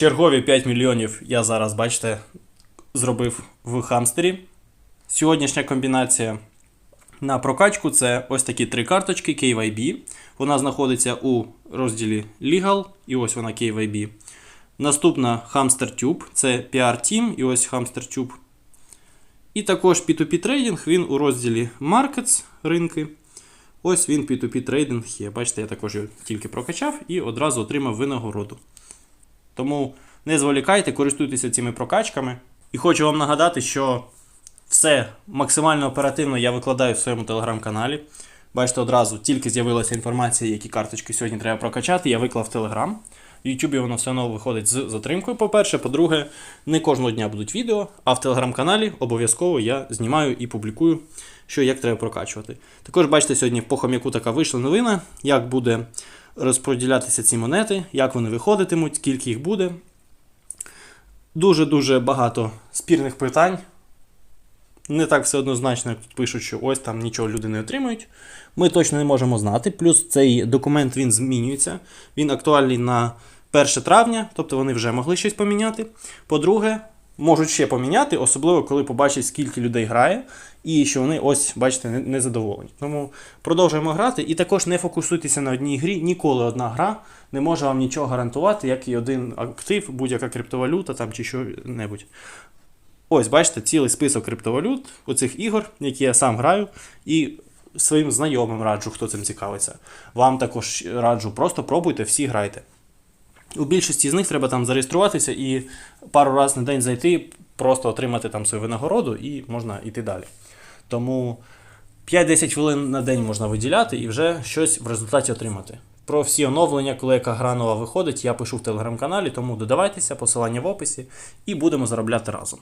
Чергові 5 мільйонів я зараз, бачите, зробив в хамстері. Сьогоднішня комбінація на прокачку це ось такі три карточки KYB. Вона знаходиться у розділі Legal, і ось вона KYB. Наступна Hamster Tube, це PR Team, і ось Hamster Tube. І також P2P трейдинг, він у розділі Markets ринки. Ось він P2P трейдинг є. Бачите, я також його тільки прокачав і одразу отримав винагороду. Тому не зволікайте, користуйтеся цими прокачками. І хочу вам нагадати, що все максимально оперативно я викладаю в своєму телеграм-каналі. Бачите, одразу тільки з'явилася інформація, які карточки сьогодні треба прокачати. Я виклав в Телеграм. В Ютубі воно все одно виходить з затримкою. По-перше, по-друге, не кожного дня будуть відео, а в телеграм-каналі обов'язково я знімаю і публікую, що як треба прокачувати. Також бачите, сьогодні по хом'яку така вийшла новина, як буде розподілятися ці монети, як вони виходитимуть, скільки їх буде. Дуже-дуже багато спірних питань. Не так все однозначно, як тут пишуть, що ось там нічого люди не отримують. Ми точно не можемо знати. Плюс цей документ він змінюється. Він актуальний на 1 травня, тобто вони вже могли щось поміняти. По-друге, можуть ще поміняти, особливо коли побачать, скільки людей грає, і що вони ось, бачите, не- незадоволені. Тому продовжуємо грати. І також не фокусуйтеся на одній грі. Ніколи одна гра не може вам нічого гарантувати, як і один актив, будь-яка криптовалюта там чи що-небудь. Ось, бачите, цілий список криптовалют, оцих ігор, які я сам граю, і своїм знайомим раджу, хто цим цікавиться. Вам також раджу, просто пробуйте, всі грайте. У більшості з них треба там зареєструватися і пару разів на день зайти, просто отримати там свою винагороду і можна йти далі. Тому 5-10 хвилин на день можна виділяти і вже щось в результаті отримати. Про всі оновлення, коли яка гра нова виходить, я пишу в телеграм-каналі, тому додавайтеся, посилання в описі, і будемо заробляти разом.